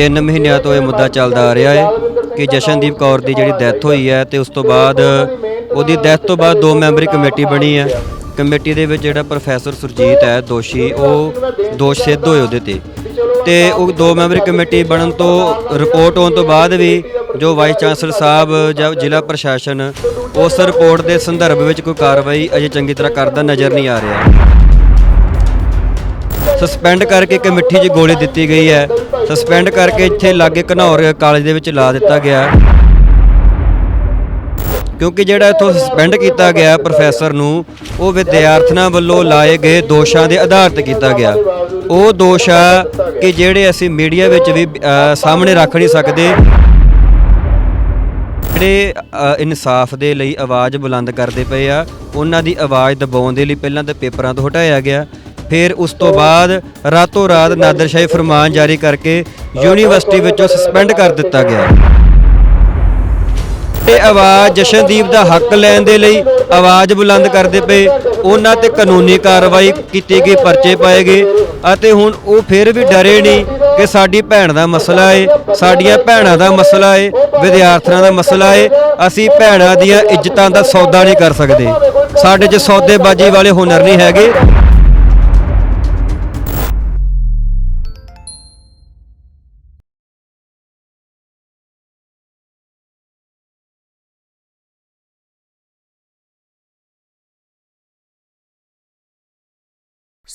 3 ਮਹੀਨਿਆਂ ਤੋਂ ਇਹ ਮੁੱਦਾ ਚੱਲਦਾ ਆ ਰਿਹਾ ਹੈ ਕਿ ਜਸ਼ਨਦੀਪ ਕੌਰ ਦੀ ਜਿਹੜੀ ਡੈਥ ਹੋਈ ਹੈ ਤੇ ਉਸ ਤੋਂ ਬਾਅਦ ਉਹਦੀ ਡੈਥ ਤੋਂ ਬਾਅਦ ਦੋ ਮੈਂਬਰੀ ਕਮੇਟੀ ਬਣੀ ਹੈ। ਕਮੇਟੀ ਦੇ ਵਿੱਚ ਜਿਹੜਾ ਪ੍ਰੋਫੈਸਰ ਸੁਰਜੀਤ ਹੈ, ਦੋਸ਼ੀ, ਉਹ ਦੋਸ਼ ਸਿੱਧ ਹੋਏ ਉਹਦੇ ਤੇ। ਤੇ ਉਹ ਦੋ ਮੈਂਬਰੀ ਕਮੇਟੀ ਬਣਨ ਤੋਂ ਰਿਪੋਰਟ ਆਉਣ ਤੋਂ ਬਾਅਦ ਵੀ ਜੋ ਵਾਈਸ ਚਾਂਸਲਰ ਸਾਹਿਬ ਜਾਂ ਜ਼ਿਲ੍ਹਾ ਪ੍ਰਸ਼ਾਸਨ, ਉਸ ਰਿਪੋਰਟ ਦੇ ਸੰਦਰਭ ਵਿੱਚ ਕੋਈ ਕਾਰਵਾਈ ਅਜੇ ਚੰਗੀ ਤਰ੍ਹਾਂ ਕਰਦਾ ਨਜ਼ਰ ਨਹੀਂ ਆ ਰਿਹਾ। ਸਸਪੈਂਡ ਕਰਕੇ ਕਮੇਟੀ 'ਚ ਗੋਲੀ ਦਿੱਤੀ ਗਈ ਹੈ। ਸਸਪੈਂਡ ਕਰਕੇ ਇੱਥੇ ਲਾਗੇ ਘਨੌਰ ਕਾਲਜ ਦੇ ਵਿੱਚ ਲਾ ਦਿੱਤਾ ਗਿਆ। ਕਿਉਂਕਿ ਜਿਹੜਾ ਇੱਥੋਂ ਸਸਪੈਂਡ ਕੀਤਾ ਗਿਆ ਪ੍ਰੋਫੈਸਰ ਨੂੰ, ਉਹ ਵਿਦਿਆਰਥਣਾਂ ਵੱਲੋਂ ਲਾਏ ਗਏ ਦੋਸ਼ਾਂ ਦੇ ਆਧਾਰ ਤੇ ਕੀਤਾ ਗਿਆ। ਉਹ ਦੋਸ਼ ਆ ਕਿ ਜਿਹੜੇ ਅਸੀਂ ਮੀਡੀਆ ਵਿੱਚ ਵੀ ਸਾਹਮਣੇ ਰੱਖ ਨਹੀਂ ਸਕਦੇ, ਜਿਹੜੇ ਇਨਸਾਫ ਦੇ ਲਈ ਆਵਾਜ਼ ਬੁਲੰਦ ਕਰਦੇ ਪਏ ਆ, ਉਹਨਾਂ ਦੀ ਆਵਾਜ਼ ਦਬਾਉਣ ਦੇ ਲਈ ਪਹਿਲਾਂ ਤਾਂ ਪੇਪਰਾਂ ਤੋਂ ਹਟਾਇਆ ਗਿਆ। ਫਿਰ ਉਸ ਤੋਂ ਬਾਅਦ ਰਾਤੋਂ ਰਾਤ ਨਾਦਰਸ਼ਾਹੀ ਫਰਮਾਨ ਜਾਰੀ ਕਰਕੇ ਯੂਨੀਵਰਸਿਟੀ ਵਿੱਚੋਂ ਸਸਪੈਂਡ ਕਰ ਦਿੱਤਾ ਗਿਆ। ਇਹ ਆਵਾਜ਼ ਜਸ਼ਨਦੀਪ ਦਾ ਹੱਕ ਲੈਣ ਦੇ ਲਈ ਆਵਾਜ਼ ਬੁਲੰਦ ਕਰਦੇ ਪਏ। ਉਹਨਾਂ ਤੇ ਕਾਨੂੰਨੀ ਕਾਰਵਾਈ ਕੀਤੀ ਗਈ, ਪਰਚੇ ਪਾਏ ਗਏ ਅਤੇ ਹੁਣ ਉਹ ਫਿਰ ਵੀ ਡਰੇ ਨਹੀਂ ਕਿ ਸਾਡੀ ਭੈਣ ਦਾ ਮਸਲਾ ਏ, ਸਾਡੀਆਂ ਭੈਣਾਂ ਦਾ ਮਸਲਾ ਏ ਵਿਦਿਆਰਥੀਆਂ ਦਾ ਮਸਲਾ ਏ। ਅਸੀਂ ਭੈਣਾਂ ਦੀਆਂ ਇੱਜ਼ਤਾਂ ਦਾ ਸੌਦਾ ਨਹੀਂ ਕਰ ਸਕਦੇ। ਸਾਡੇ 'ਚ ਸੌਦੇਬਾਜ਼ੀ ਵਾਲੇ ਹੁਨਰ ਨਹੀਂ ਹੈਗੇ।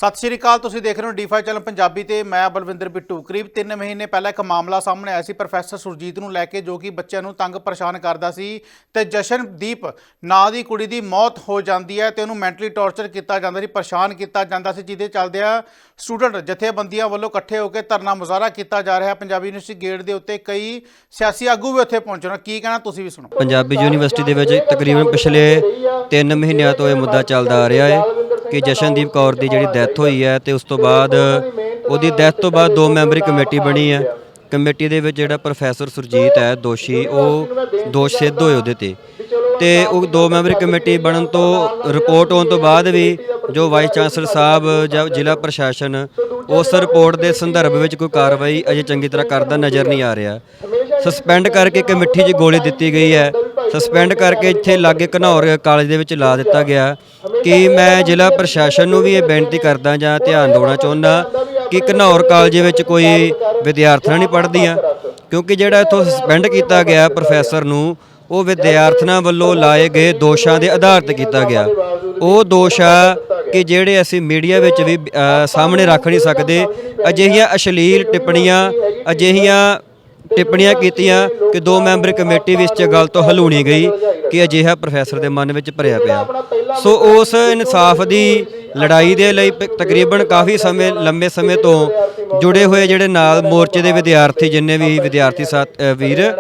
ਸਤਿ ਸ਼੍ਰੀ ਅਕਾਲ, ਤੁਸੀਂ ਦੇਖ ਰਹੇ ਹੋ ਡੀ5 ਚੈਨਲ ਪੰਜਾਬੀ ਤੇ ਮੈਂ ਬਲਵਿੰਦਰ ਬਿੱਟੂ। ਕਰੀਬ 3 ਮਹੀਨੇ ਪਹਿਲਾਂ ਇੱਕ ਮਾਮਲਾ ਸਾਹਮਣੇ ਆਇਆ ਸੀ ਪ੍ਰੋਫੈਸਰ ਸੁਰਜੀਤ ਨੂੰ ਲੈ ਕੇ, ਜੋ ਕਿ ਬੱਚਿਆਂ ਨੂੰ ਤੰਗ ਪਰੇਸ਼ਾਨ ਕਰਦਾ ਸੀ ਤੇ ਜਸ਼ਨਦੀਪ ਨਾਂ ਦੀ ਕੁੜੀ ਦੀ ਮੌਤ ਹੋ ਜਾਂਦੀ ਹੈ ਤੇ ਉਹਨੂੰ ਮੈਂਟਲੀ ਟੌਰਚਰ ਕੀਤਾ ਜਾਂਦਾ ਸੀ, ਪਰੇਸ਼ਾਨ ਕੀਤਾ ਜਾਂਦਾ ਸੀ, ਜਿਹਦੇ ਚੱਲਦਿਆਂ ਸਟੂਡੈਂਟ ਜਥੇਬੰਦੀਆਂ ਵੱਲੋਂ ਇਕੱਠੇ ਹੋ ਕੇ ਧਰਨਾ ਮੁਜ਼ਾਹਰਾ ਕੀਤਾ ਜਾ ਰਿਹਾ। ਪੰਜਾਬੀ ਯੂਨੀਵਰਸਿਟੀ ਗੇਟ ਦੇ ਉੱਤੇ ਕਈ ਸਿਆਸੀ ਆਗੂ ਵੀ ਉੱਥੇ ਪਹੁੰਚੇ ਨੇ। ਕੀ ਕਹਿਣਾ ਤੁਸੀਂ ਵੀ ਸੁਣੋ। ਪੰਜਾਬੀ ਯੂਨੀਵਰਸਿਟੀ ਦੇ ਵਿੱਚ ਤਕਰੀਬਨ ਪਿਛਲੇ 3 ਮਹੀਨਿਆਂ ਤੋਂ ਇਹ ਮੁੱਦਾ ਚੱਲਦਾ ਆ ਰਿਹਾ ਹੈ। ਕਿ ਜਸ਼ਨਦੀਪ ਕੌਰ ਦੀ ਜਿਹੜੀ ਡੈਥ ਹੋਈ ਹੈ ਤੇ ਉਸ ਤੋਂ ਬਾਅਦ ਉਹਦੀ ਡੈਥ ਤੋਂ ਬਾਅਦ ਦੋ ਮੈਂਬਰੀ ਕਮੇਟੀ ਬਣੀ ਹੈ। ਕਮੇਟੀ ਦੇ ਵਿੱਚ ਜਿਹੜਾ ਪ੍ਰੋਫੈਸਰ ਸੁਰਜੀਤ ਹੈ, ਦੋਸ਼ੀ, ਉਹ ਦੋਸ਼ ਸਿੱਧ ਹੋਏ ਉਹਦੇ ਤੇ। ਤੇ ਉਹ ਦੋ ਮੈਂਬਰੀ ਕਮੇਟੀ ਬਣਨ ਤੋਂ ਰਿਪੋਰਟ ਆਉਣ ਤੋਂ ਬਾਅਦ ਵੀ ਜੋ ਵਾਈਸ ਚਾਂਸਲਰ ਸਾਹਿਬ ਜਾਂ ਜ਼ਿਲ੍ਹਾ ਪ੍ਰਸ਼ਾਸਨ ਉਸ ਰਿਪੋਰਟ ਦੇ ਸੰਦਰਭ ਵਿੱਚ ਕੋਈ ਕਾਰਵਾਈ ਅਜੇ ਚੰਗੀ ਤਰ੍ਹਾਂ ਕਰਦਾ ਨਜ਼ਰ ਨਹੀਂ ਆ ਰਿਹਾ। ਸਸਪੈਂਡ ਕਰਕੇ ਕਮੇਟੀ 'ਚ ਗੋਲੀ ਦਿੱਤੀ ਗਈ ਹੈ। ਸਸਪੈਂਡ ਕਰਕੇ ਇੱਥੇ ਲਾਗੇ ਘਨੌਰ ਕਾਲਜ ਦੇ ਵਿੱਚ ਲਾ ਦਿੱਤਾ ਗਿਆ ਕਿ ਮੈਂ ਜ਼ਿਲ੍ਹਾ ਪ੍ਰਸ਼ਾਸਨ ਨੂੰ ਵੀ ਇਹ ਬੇਨਤੀ ਕਰਦਾ ਜਾਂ ਧਿਆਨ ਦੇਣਾ ਚਾਹੁੰਦਾ ਕਿ ਘਨੌਰ ਕਾਲਜ ਵਿੱਚ ਕੋਈ ਵਿਦਿਆਰਥਣਾਂ ਨਹੀਂ ਪੜ੍ਹਦੀਆਂ, ਕਿਉਂਕਿ ਜਿਹੜਾ ਇੱਥੋਂ ਸਸਪੈਂਡ ਕੀਤਾ ਗਿਆ ਪ੍ਰੋਫੈਸਰ ਨੂੰ, ਉਹ ਵਿਦਿਆਰਥਣਾਂ ਵੱਲੋਂ ਲਾਏ ਗਏ ਦੋਸ਼ਾਂ ਦੇ ਆਧਾਰ ਤੇ ਕੀਤਾ ਗਿਆ। ਉਹ ਦੋਸ਼ ਆ ਕਿ ਜਿਹੜੇ ਅਸੀਂ ਮੀਡੀਆ ਵਿੱਚ ਵੀ ਸਾਹਮਣੇ ਰੱਖ ਨਹੀਂ ਸਕਦੇ, ਅਜਿਹੀਆਂ ਅਸ਼ਲੀਲ ਟਿੱਪਣੀਆਂ, ਅਜਿਹੀਆਂ ਟਿੱਪਣੀਆਂ ਕੀਤੀਆਂ ਕਿ ਦੋ ਮੈਂਬਰ ਕਮੇਟੀ ਵਿੱਚ ਇਸ ਗੱਲ ਤੋਂ ਹਲੂਣੀ ਗਈ ਕਿ ਅਜਿਹਾ ਪ੍ਰੋਫੈਸਰ ਦੇ ਮਨ ਵਿੱਚ ਭਰਿਆ ਪਿਆ। ਸੋ ਉਸ ਇਨਸਾਫ ਦੀ ਲੜਾਈ ਦੇ ਲਈ ਪ- ਤਕਰੀਬਨ ਕਾਫੀ ਸਮੇਂ, ਲੰਬੇ ਸਮੇਂ ਤੋਂ ਜੁੜੇ ਹੋਏ ਜਿਹੜੇ ਨਾਲ ਮੋਰਚੇ ਦੇ ਵਿਦਿਆਰਥੀ, ਜਿੰਨੇ ਵੀ ਵਿਦਿਆਰਥੀ ਸਾਥ ਵੀਰ,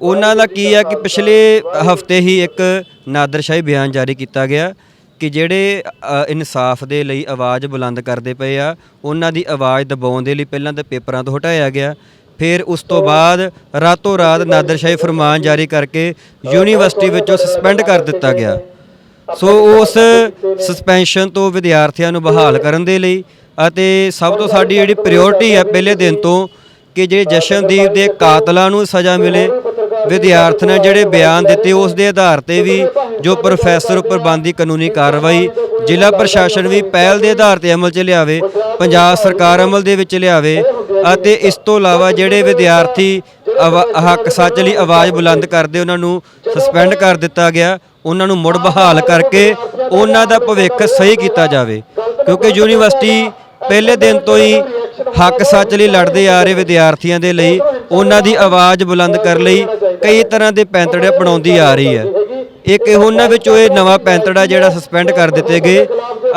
ਉਹਨਾਂ ਦਾ ਕੀ ਹੈ ਕਿ ਪਿਛਲੇ ਹਫ਼ਤੇ ਹੀ ਇੱਕ ਨਾਦਰਸ਼ਾਹੀ ਬਿਆਨ ਜਾਰੀ ਕੀਤਾ ਗਿਆ ਕਿ ਜਿਹੜੇ ਇਨਸਾਫ ਦੇ ਲਈ ਆਵਾਜ਼ ਬੁਲੰਦ ਕਰਦੇ ਪਏ ਆ, ਉਹਨਾਂ ਦੀ ਆਵਾਜ਼ ਦਬਾਉਣ ਦੇ ਲਈ ਪਹਿਲਾਂ ਤਾਂ ਪੇਪਰਾਂ ਤੋਂ ਹਟਾਇਆ ਗਿਆ। ਫਿਰ ਉਸ ਤੋਂ ਬਾਅਦ ਰਾਤੋਂ ਰਾਤ ਨਾਦਰਸ਼ਾਹੀ ਫਰਮਾਨ ਜਾਰੀ ਕਰਕੇ ਯੂਨੀਵਰਸਿਟੀ ਵਿੱਚੋਂ ਸਸਪੈਂਡ ਕਰ ਦਿੱਤਾ ਗਿਆ। ਸੋ ਉਸ ਸਸਪੈਂਸ਼ਨ ਤੋਂ ਵਿਦਿਆਰਥੀਆਂ ਨੂੰ ਬਹਾਲ ਕਰਨ ਦੇ ਲਈ ਅਤੇ ਸਭ ਤੋਂ ਸਾਡੀ ਜਿਹੜੀ ਪ੍ਰਾਇੋਰਟੀ ਹੈ, ਪਹਿਲੇ ਦਿਨ ਤੋਂ ਕਿ ਜਿਹੜੇ ਜਸ਼ਨਦੀਪ ਦੇ ਕਾਤਲਾਂ ਨੂੰ ਸਜ਼ਾ ਮਿਲੇ ਵਿਦਿਆਰਥੀਆਂ ਜਿਹੜੇ ਬਿਆਨ ਦਿੱਤੇ ਉਸ ਦੇ ਆਧਾਰ ਤੇ ਵੀ ਜੋ ਪ੍ਰੋਫੈਸਰ ਉੱਪਰ ਬੰਦੀ ਕਾਨੂੰਨੀ ਕਾਰਵਾਈ ਜ਼ਿਲ੍ਹਾ ਪ੍ਰਸ਼ਾਸਨ ਵੀ ਪਹਿਲ ਦੇ ਆਧਾਰ ਤੇ ਅਮਲ 'ਚ ਲਿਆਵੇ, ਪੰਜਾਬ ਸਰਕਾਰ ਅਮਲ ਦੇ ਵਿੱਚ ਲਿਆਵੇ ਅਤੇ ਇਸ ਤੋਂ ਇਲਾਵਾ ਜਿਹੜੇ ਵਿਦਿਆਰਥੀ ਆਵਾ- ਹੱਕ ਸੱਚ ਲਈ ਆਵਾਜ਼ ਬੁਲੰਦ ਕਰਦੇ ਉਹਨਾਂ ਨੂੰ ਸਸਪੈਂਡ ਕਰ ਦਿੱਤਾ ਗਿਆ, ਉਹਨਾਂ ਨੂੰ ਮੁੜ ਬਹਾਲ ਕਰਕੇ ਉਹਨਾਂ ਦਾ ਭਵਿੱਖ ਸਹੀ ਕੀਤਾ ਜਾਵੇ। ਕਿਉਂਕਿ ਯੂਨੀਵਰਸਿਟੀ ਪਹਿਲੇ ਦਿਨ ਤੋਂ ਹੀ ਹੱਕ ਸੱਚ ਲਈ ਲੜਦੇ ਆ ਰਹੇ ਵਿਦਿਆਰਥੀਆਂ ਦੇ ਲਈ, ਉਹਨਾਂ ਦੀ ਆਵਾਜ਼ ਬੁਲੰਦ ਕਰਨ ਲਈ ਕਈ ਤਰ੍ਹਾਂ ਦੇ ਪੈਂਤੜੇ ਅਪਣਾਉਂਦੀ ਆ ਰਹੀ ਹੈ। ਇੱਕ ਉਹਨਾਂ ਵਿੱਚੋਂ ਇਹ ਨਵਾਂ ਪੈਂਤੜਾ ਜਿਹੜਾ ਸਸਪੈਂਡ ਕਰ ਦਿੱਤੇ ਗਏ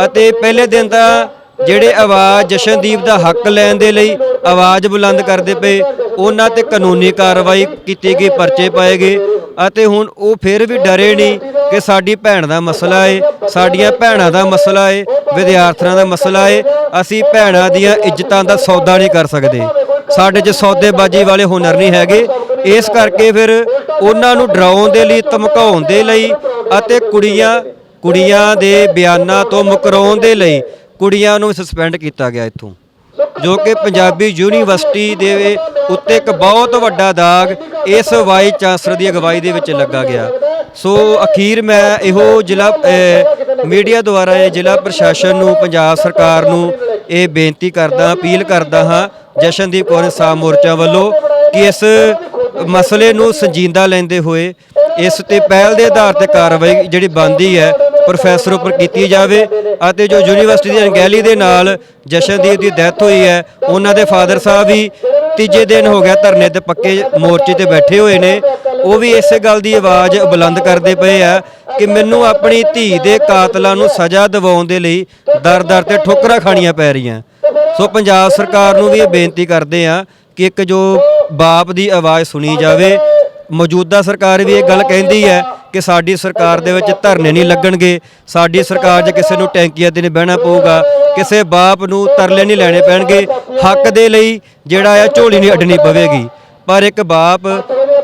ਅਤੇ ਪਹਿਲੇ ਦਿਨ ਤਾਂ ਜਿਹੜੇ ਆਵਾਜ਼ ਜਸ਼ਨਦੀਪ ਦਾ ਹੱਕ ਲੈਣ ਦੇ ਲਈ ਆਵਾਜ਼ ਬੁਲੰਦ ਕਰਦੇ ਪਏ, ਉਹਨਾਂ ਤੇ ਕਾਨੂੰਨੀ ਕਾਰਵਾਈ ਕੀਤੀ ਗਈ, ਪਰਚੇ ਪਾਏ ਗਏ। ਅਤੇ ਹੁਣ ਉਹ ਫਿਰ ਵੀ ਡਰੇ ਨਹੀਂ ਕਿ ਸਾਡੀ ਭੈਣ ਦਾ ਮਸਲਾ ਏ ਸਾਡੀਆਂ ਭੈਣਾਂ ਦਾ ਮਸਲਾ ਏ ਵਿਦਿਆਰਥੀਆਂ ਦਾ ਮਸਲਾ ਏ ਅਸੀਂ ਭੈਣਾਂ ਦੀਆਂ ਇੱਜ਼ਤਾਂ ਦਾ ਸੌਦਾ ਨਹੀਂ ਕਰ ਸਕਦੇ ਸਾਡੇ 'ਚ ਸੌਦੇਬਾਜ਼ੀ ਵਾਲੇ ਹੁਨਰ ਨਹੀਂ ਹੈਗੇ ਇਸ ਕਰਕੇ ਫਿਰ ਉਹਨਾਂ ਨੂੰ ਡਰਾਉਣ ਦੇ ਲਈ ਧਮਕਾਉਣ ਦੇ ਲਈ ਅਤੇ ਕੁੜੀਆਂ ਕੁੜੀਆਂ ਦੇ ਬਿਆਨਾਂ ਤੋਂ ਮੁਕਰਾਉਣ ਦੇ ਲਈ ਕੁੜੀਆਂ ਨੂੰ ਸਸਪੈਂਡ ਕੀਤਾ ਗਿਆ ਇੱਥੋਂ ਜੋ ਕਿ ਪੰਜਾਬੀ ਯੂਨੀਵਰਸਿਟੀ ਦੇ ਉੱਤੇ ਇੱਕ ਬਹੁਤ ਵੱਡਾ ਦਾਗ ਇਸ ਵਾਈਸ ਚਾਂਸਲਰ ਦੀ ਅਗਵਾਈ ਦੇ ਵਿੱਚ ਲੱਗਾ ਗਿਆ। ਸੋ ਅਖੀਰ ਮੈਂ ਇਹੋ ਜ਼ਿਲ੍ਹਾ ਮੀਡੀਆ ਦੁਆਰਾ ਇਹ ਜ਼ਿਲ੍ਹਾ ਪ੍ਰਸ਼ਾਸਨ ਨੂੰ, ਪੰਜਾਬ ਸਰਕਾਰ ਨੂੰ ਇਹ ਬੇਨਤੀ ਕਰਦਾ, ਅਪੀਲ ਕਰਦਾ ਹਾਂ, ਜਸ਼ਨਦੀਪ ਕੌਰ ਇਨਸਾਫ ਮੋਰਚਾ ਵੱਲੋਂ ਕਿ ਇਸ ਮਸਲੇ ਨੂੰ ਸੰਜੀਦਾ ਲੈਂਦੇ ਹੋਏ ਇਸ ਤੇ ਪਹਿਲ ਦੇ ਆਧਾਰ ਤੇ ਕਾਰਵਾਈ ਜਿਹੜੀ ਬਣਦੀ ਹੈ, ਪ੍ਰੋਫੈਸਰ ਉੱਪਰ ਕੀਤੀ ਜਾਵੇ। ਅਤੇ ਜੋ ਯੂਨੀਵਰਸਿਟੀ ਦੀ ਅਣਗਹਿਲੀ ਦੇ ਨਾਲ ਜਸ਼ਨਦੀਪ ਦੀ ਡੈਥ ਹੋਈ ਹੈ, ਉਹਨਾਂ ਦੇ ਫਾਦਰ ਸਾਹਿਬ ਵੀ ਤੀਜੇ ਦਿਨ ਹੋ ਗਿਆ ਧਰਨੇ ਤੇ ਪੱਕੇ ਮੋਰਚੇ ਤੇ ਬੈਠੇ ਹੋਏ ਨੇ। ਉਹ ਵੀ ਇਸੇ ਗੱਲ ਦੀ ਆਵਾਜ਼ ਬੁਲੰਦ ਕਰਦੇ ਪਏ ਆ ਕਿ ਮੈਨੂੰ ਆਪਣੀ ਧੀ ਦੇ ਕਾਤਲਾਂ ਨੂੰ ਸਜ਼ਾ ਦਿਵਾਉਣ ਦੇ ਲਈ ਦਰ-ਦਰ ਤੇ ਠੋਕਰਾਂ ਖਾਣੀਆਂ ਪੈ ਰਹੀਆਂ। ਸੋ ਪੰਜਾਬ ਸਰਕਾਰ ਨੂੰ ਵੀ ਇਹ ਬੇਨਤੀ ਕਰਦੇ ਆ ਕਿ ਇੱਕ ਜੋ ਬਾਪ ਦੀ ਆਵਾਜ਼ ਸੁਣੀ ਜਾਵੇ ਮੌਜੂਦਾ ਸਰਕਾਰ ਵੀ ਇਹ ਗੱਲ ਕਹਿੰਦੀ ਹੈ ਕਿ ਸਾਡੀ ਸਰਕਾਰ ਦੇ ਵਿੱਚ ਧਰਨੇ ਨਹੀਂ ਲੱਗਣਗੇ, ਸਾਡੀ ਸਰਕਾਰ 'ਚ ਕਿਸੇ ਨੂੰ ਟੈਂਕੀਆਂ ਤੇ ਨਹੀਂ ਬਹਿਣਾ ਪਊਗਾ, ਕਿਸੇ ਬਾਪ ਨੂੰ ਤਰਲੇ ਨਹੀਂ ਲੈਣੇ ਪੈਣਗੇ, ਹੱਕ ਦੇ ਲਈ ਜਿਹੜਾ ਆ ਝੋਲੀ ਨਹੀਂ ਅੱਡਣੀ ਪਵੇਗੀ। ਪਰ ਇੱਕ ਬਾਪ